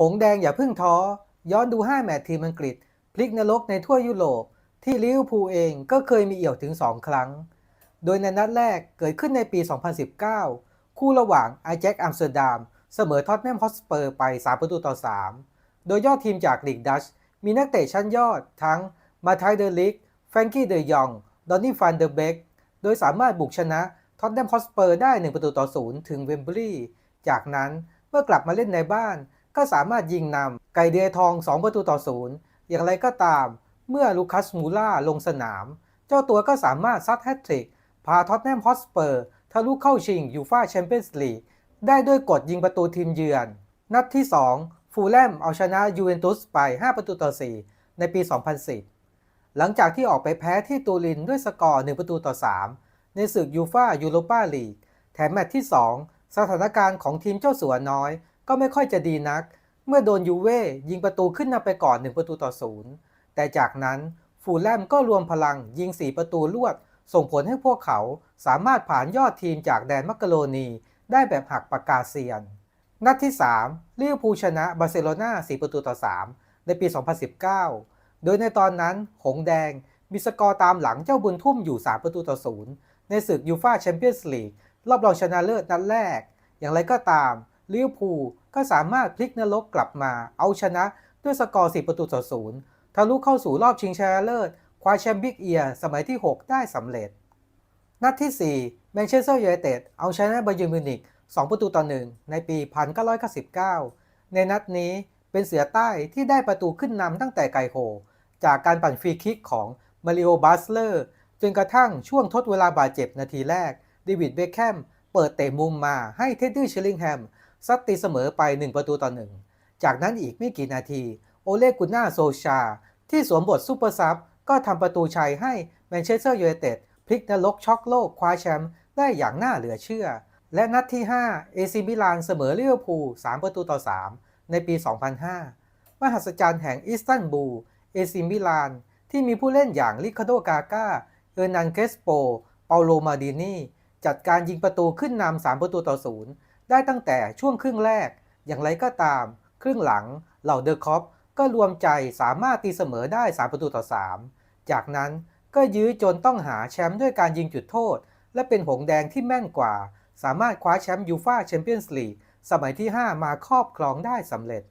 หงแดงอย่าเพิ่งท้อ ย้อนดู 5 แมตช์ทีมอังกฤษ พลิกนรกในทั่วยุโรป ที่ลิเวอร์พูลเองก็เคยมีเอี่ยวถึง 2 ครั้ง โดยในนัดแรกเกิดขึ้นในปี 2019 คู่ระหว่างไอแจ็คอัมสเตอร์ดัมเสมอท็อตแนมฮอตสเปอร์ไป 3 ประตูต่อ 3 โดยยอดทีมจากลีกดัชมีนักเตะชั้นยอดทั้งมาไทเดอลิกแฟรงกี้เดยองดอนนี่ฟันเดอร์เบกโดยสามารถบุกชนะท็อตแนมฮอตสเปอร์ได้ 1 ประตูต่อ 0 ถึงเวมบลีย์จากนั้นเมื่อกลับมาเล่นในบ้าน ก็สามารถยิงนำไก่เดียทอง 2 ประตูต่อ0อย่างไรก็ตาม เมื่อลูคัสมูล่าลงสนาม เจ้าตัวก็สามารถซัดแฮตทริก พาท็อตแนมฮอสเปอร์ทะลุเข้าชิงยูฟ่าแชมเปี้ยนส์ลีกได้ด้วยกฎยิงประตูทีมเยือน นัดที่ 2 ฟูลแลมเอาชนะยูเวนตุสไป 5 ประตูต่อ 4 ในปี 2010 หลังจากที่ออกไปแพ้ที่ตูรินด้วยสกอร์ 1 ประตูต่อ 3 ในศึกยูฟ่ายูโรปาลีกแถมแมตช์ที่ 2 สถานการณ์ของทีมเจ้าสัวน้อย ก็ไม่ค่อยจะดีนัก เมื่อโดนยูเว่ยิงประตูขึ้นนำไปก่อน 1 ประตูต่อ0แต่จากนั้นฟูลแลมก็รวมพลังยิง 4 ประตูรวด ส่งผลให้พวกเขาสามารถผ่านยอดทีมจากแดนมักกะโรนี ได้แบบหักปากกาเซียน นัดที่3ลิเวอร์พูลชนะบาร์เซโลนา4 ประตูต่อ 3 ในปี 2019 โดยในตอนนั้นหงแดงมีสกอร์ตามหลังเจ้าบุญทุ่มอยู่ 3 ประตูต่อ0ในศึกยูฟาแชมเปี้ยนส์ลีกรอบรองชนะเลิศนัดแรก อย่างไรก็ตาม ลิเวอร์พูลก็สามารถพลิกนรกกลับมาเอาชนะด้วยสกอร์4ประตูต่อ0ทะลุเข้าสู่รอบชิงชนะเลิศคว้าแชมป์บิ๊กเอียร์สมัยที่ 6 ได้สำเร็จ นัดที่ 4 แมนเชสเตอร์ยูไนเต็ดเอาชนะบาเยิร์นมิวนิก2 ประตูต่อ 1 ในปี 1999 ในนัดนี้เป็นเสือใต้ที่ได้ประตูขึ้นนำตั้งแต่ไกโหจากการปั่นฟรีคิกของมาริโอบัสเลอร์จนกระทั่งช่วงทดเวลาบาดเจ็บนาทีแรก เดวิดเบคแฮมเปิดเตะมุมมาให้เท็ดดี้ชิลลิงแฮม ซัดตีเสมอไป 1 ประตูต่อ1จากนั้นอีกไม่กี่นาที โอเลกุน่าโซชา ที่สวมบทซูเปอร์ซับก็ทำประตูชัยให้แมนเชสเตอร์ยูไนเต็ดพลิกนรกช็อกโลกคว้าแชมป์ได้อย่างน่าเหลือเชื่อ และนัดที่ 5 เอซิมิลานเสมอลิเวอร์พูล3ประตูต่อ 3 ในปี 2005 มหัศจรรย์แห่งอิสตันบูล เอซิมิลาน ที่มีผู้เล่นอย่างลิคาโดกาก้า เออร์นันเกสโป เปาโลมาดินี จัดการยิงประตูขึ้นนำ3ประตูต่อ 0 ได้ตั้งแต่ช่วงครึ่งแรก อย่างไรก็ตาม ครึ่งหลังเหล่าเดอะคอปก็รวมใจสามารถตีเสมอได้ 3 ประตูต่อ 3 จากนั้นก็ยื้อจนต้องหาแชมป์ด้วยการยิงจุดโทษ และเป็นหงแดงที่แม่นกว่า สามารถคว้าแชมป์ยูฟาแชมเปี้ยนส์ลีกสมัยที่ 5 มาครอบครองได้สำเร็จ